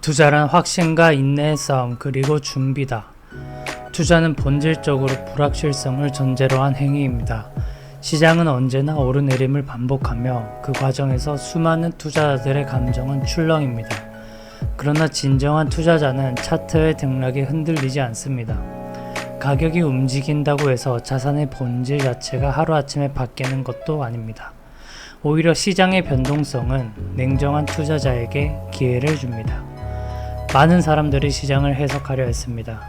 투자란 확신과 인내의 싸움 그리고 준비다. 투자는 본질적으로 불확실성을 전제로 한 행위입니다. 시장은 언제나 오르내림을 반복하며 그 과정에서 수많은 투자자들의 감정은 출렁입니다. 그러나 진정한 투자자는 차트의 등락에 흔들리지 않습니다. 가격이 움직인다고 해서 자산의 본질 자체가 하루아침에 바뀌는 것도 아닙니다. 오히려 시장의 변동성은 냉정한 투자자에게 기회를 줍니다. 많은 사람들이 시장을 해석하려 했습니다.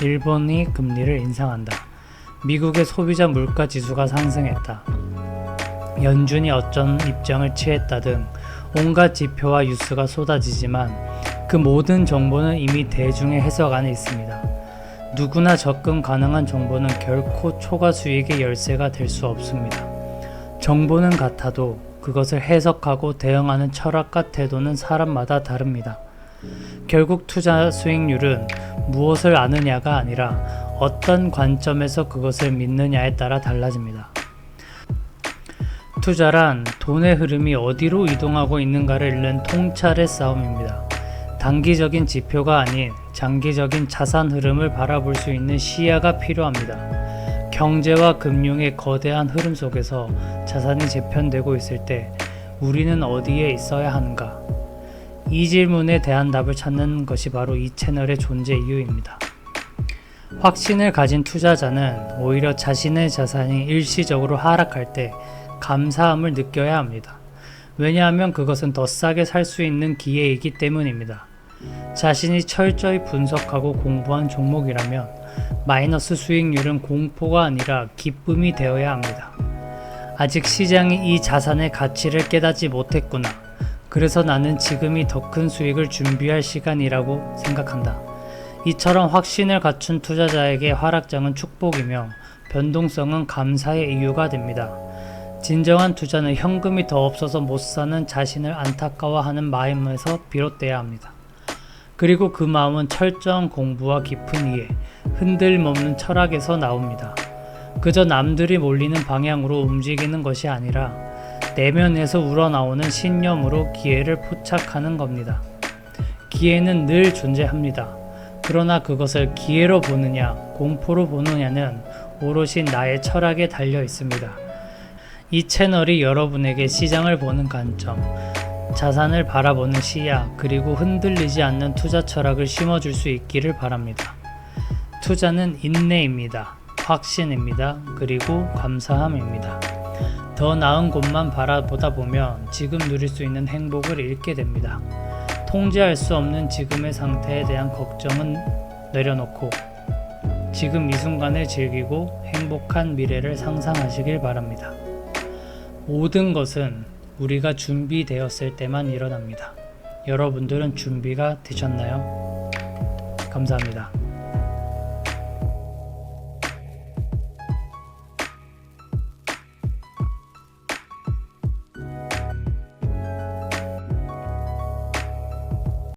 일본이 금리를 인상한다. 미국의 소비자 물가 지수가 상승했다. 연준이 어쩐 입장을 취했다 등 온갖 지표와 뉴스가 쏟아지지만 그 모든 정보는 이미 대중의 해석 안에 있습니다. 누구나 접근 가능한 정보는 결코 초과 수익의 열쇠가 될 수 없습니다. 정보는 같아도 그것을 해석하고 대응하는 철학과 태도는 사람마다 다릅니다. 결국 투자 수익률은 무엇을 아느냐가 아니라 어떤 관점에서 그것을 믿느냐에 따라 달라집니다. 투자란 돈의 흐름이 어디로 이동하고 있는가를 잃는 통찰의 싸움입니다. 단기적인 지표가 아닌 장기적인 자산 흐름을 바라볼 수 있는 시야가 필요합니다. 경제와 금융의 거대한 흐름 속에서 자산이 재편되고 있을 때 우리는 어디에 있어야 하는가? 이 질문에 대한 답을 찾는 것이 바로 이 채널의 존재 이유입니다. 확신을 가진 투자자는 오히려 자신의 자산이 일시적으로 하락할 때 감사함을 느껴야 합니다. 왜냐하면 그것은 더 싸게 살 수 있는 기회이기 때문입니다. 자신이 철저히 분석하고 공부한 종목이라면 마이너스 수익률은 공포가 아니라 기쁨이 되어야 합니다. 아직 시장이 이 자산의 가치를 깨닫지 못했구나. 그래서 나는 지금이 더 큰 수익을 준비할 시간이라고 생각한다. 이처럼 확신을 갖춘 투자자에게 하락장은 축복이며 변동성은 감사의 이유가 됩니다. 진정한 투자는 현금이 더 없어서 못 사는 자신을 안타까워하는 마음에서 비롯돼야 합니다. 그리고 그 마음은 철저한 공부와 깊은 이해, 흔들림 없는 철학에서 나옵니다. 그저 남들이 몰리는 방향으로 움직이는 것이 아니라 내면에서 우러나오는 신념으로 기회를 포착하는 겁니다. 기회는 늘 존재합니다. 그러나 그것을 기회로 보느냐, 공포로 보느냐는 오롯이 나의 철학에 달려 있습니다. 이 채널이 여러분에게 시장을 보는 관점, 자산을 바라보는 시야, 그리고 흔들리지 않는 투자 철학을 심어줄 수 있기를 바랍니다. 투자는 인내입니다. 확신입니다. 그리고 감사함입니다. 더 나은 곳만 바라보다 보면 지금 누릴 수 있는 행복을 잃게 됩니다. 통제할 수 없는 지금의 상태에 대한 걱정은 내려놓고 지금 이 순간을 즐기고 행복한 미래를 상상하시길 바랍니다. 모든 것은 우리가 준비되었을 때만 일어납니다. 여러분들은 준비가 되셨나요? 감사합니다.